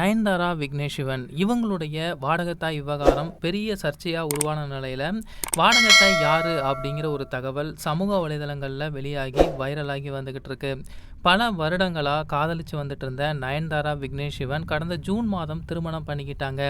நயன்தாரா விக்னேஷ் சிவன் இவங்களுடைய வாடகத்தாய் விவகாரம் பெரிய சர்ச்சையாக உருவான நிலையில் வாடகத்தாய் யார் அப்படிங்கிற ஒரு தகவல் சமூக வலைதளங்களில் வெளியாகி வைரலாகி வந்துக்கிட்டு இருக்கு. பல வருடங்களாக காதலிச்சு வந்துட்டு இருந்த நயன்தாரா விக்னேஷ் சிவன் கடந்த ஜூன் மாதம் திருமணம் பண்ணிக்கிட்டாங்க.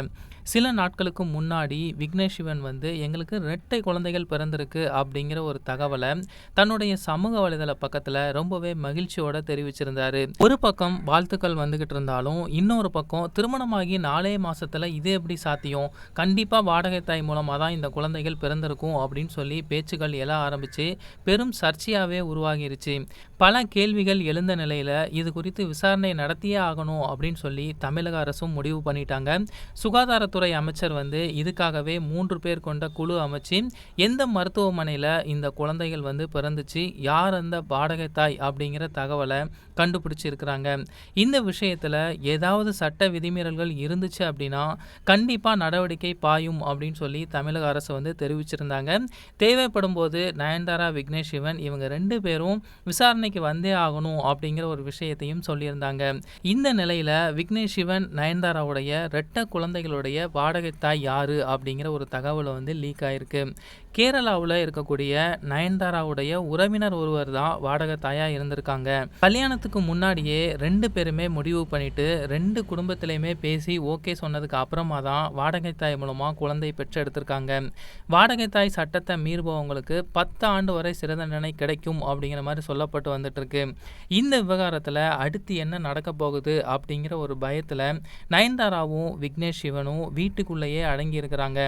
சில நாட்களுக்கு முன்னாடி விக்னேஷ் சிவன் வந்து எங்களுக்கு ரெட்டை குழந்தைகள் பிறந்திருக்கு அப்படிங்கிற ஒரு தகவலை தன்னுடைய சமூக வலைதள பக்கத்தில் ரொம்பவே மகிழ்ச்சியோட தெரிவிச்சிருந்தாரு. ஒரு பக்கம் வாழ்த்துக்கள் வந்துகிட்டு இருந்தாலும் இன்னொரு பக்கம் திருமணமாகி நாலே மாசத்துல இது எப்படி சாத்தியம்? கண்டிப்பாக வாடகை தாய் மூலமாக தான் இந்த குழந்தைகள் பிறந்திருக்கும் அப்படின்னு சொல்லி பேச்சுக்கள் எழ ஆரம்பிச்சு பெரும் சர்ச்சையாகவே உருவாகிருச்சு. பல கேள்விகள் எழுந்து நிலையில் இது குறித்து விசாரணை நடத்தியே ஆகணும் அப்படின்னு சொல்லி தமிழக அரசும் முடிவு பண்ணிட்டாங்க. சுகாதாரத்துறை அமைச்சர் வந்து இதுக்காகவே மூன்று பேர் கொண்ட குழு அமைச்சு எந்த மருத்துவமனையில் இந்த குழந்தைகள் வந்து பிறந்துச்சு யார் அந்த பாடகை தாய் அப்படிங்கிற தகவலை கண்டுபிடிச்சிருக்கிறாங்க. இந்த விஷயத்தில் ஏதாவது சட்ட விதிமீறல்கள் இருந்துச்சு அப்படின்னா கண்டிப்பாக நடவடிக்கை பாயும் அப்படின்னு சொல்லி தமிழக அரசு வந்து தெரிவிச்சிருந்தாங்க. தேவைப்படும் போது நயன்தாரா விக்னேஷ் சிவன் இவங்க ரெண்டு பேரும் விசாரணைக்கு வந்தே ஆகணும் அப்படிங்கிற ஒரு விஷயத்தையும் சொல்லியிருந்தாங்க. இந்த நிலையில் விக்னேஷ் சிவன் நயன்தாராவுடைய ரெட்ட குழந்தைகளுடைய வாடகை தாய் யாரு அப்படிங்கிற ஒரு தகவலை வந்து லீக் ஆயிருக்கு. கேரளாவில் இருக்கக்கூடிய நயன்தாராவுடைய உறவினர் ஒருவர் தான் வாடகை தாயாக இருந்திருக்காங்க. கல்யாணத்துக்கு முன்னாடியே ரெண்டு பேருமே முடிவு பண்ணிட்டு ரெண்டு குடும்பத்திலையுமே பேசி ஓகே சொன்னதுக்கு அப்புறமா தான் வாடகை தாய் மூலமாக குழந்தை பெற்று எடுத்திருக்காங்க வாடகை தாய் சட்டத்தை மீறுபவங்களுக்கு பத்து ஆண்டு வரை சிறை தண்டனை கிடைக்கும் அப்படிங்கிற மாதிரி சொல்லப்பட்டு வந்துட்டு இருக்கு. இந்த விவகாரத்தில் அடுத்து என்ன நடக்க போகுது அப்படிங்கிற ஒரு பயத்தில் நயன்தாராவும் விக்னேஷ் சிவனும் வீட்டுக்குள்ளேயே அடங்கியிருக்கிறாங்க.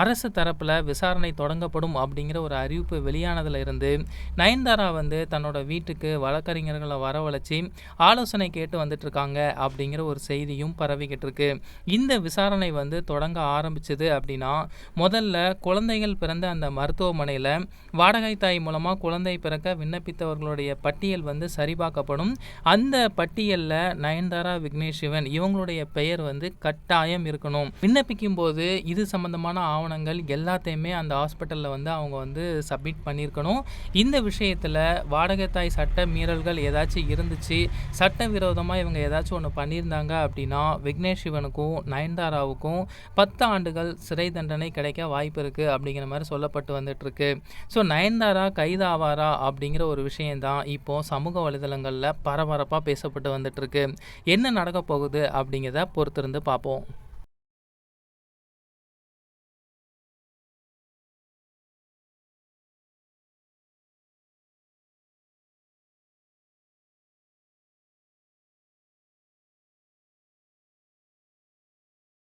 அரசு தரப்பில் விசாரணை தொடங்கப்படும் அப்படிங்கிற ஒரு அறிவிப்பு வெளியானதில் இருந்து நயன்தாரா வந்து தன்னோட வீட்டுக்கு வழக்கறிஞர்களை வரவழைச்சி ஆலோசனை கேட்டு வந்துட்டுருக்காங்க அப்படிங்கிற ஒரு செய்தியும் பரவிக்கிட்டு இருக்கு இந்த விசாரணை வந்து தொடங்க ஆரம்பிச்சது அப்படின்னா முதல்ல குழந்தைகள் பிறந்த அந்த மருத்துவமனையில் வாடகை தாய் மூலமாக குழந்தை பிறக்க விண்ணப்பித்தவர்களுடைய பட்டியல் வந்து சரிபார்க்க சரிபார்க்கப்படும் அந்த பட்டியலில் நயன்தாரா விக்னேஷ் சிவன் இவங்களுடைய பெயர் வந்து கட்டாயம் இருக்கணும். விண்ணப்பிக்கும் போது இது சம்பந்தமான ஆவணங்கள் எல்லாத்தையுமே அந்த ஹாஸ்பிட்டலில் வந்து அவங்க வந்து சப்மிட் பண்ணியிருக்கணும். இந்த விஷயத்தில் வாடகை தாய் சட்ட மீறல்கள் ஏதாச்சும் இருந்துச்சு சட்ட விரோதமாக இவங்க ஏதாச்சும் ஒன்று பண்ணியிருந்தாங்க அப்படின்னா விக்னேஷ் சிவனுக்கும் நயன்தாராவுக்கும் பத்து ஆண்டுகள் சிறை தண்டனை கிடைக்க வாய்ப்பு இருக்குது அப்படிங்கிற மாதிரி சொல்லப்பட்டு வந்துட்டு இருக்கு. ஸோ நயன்தாரா கைதாவாரா அப்படிங்கிற ஒரு விஷயந்தான் இப்போ சமூக வலைதளங்கள் வலைதளங்களில் பரபரப்பாக பேசப்பட்டு வந்துட்டுருக்கு. என்ன நடக்க போகுது அப்படிங்கிறத பொறுத்திருந்து பார்ப்போம்.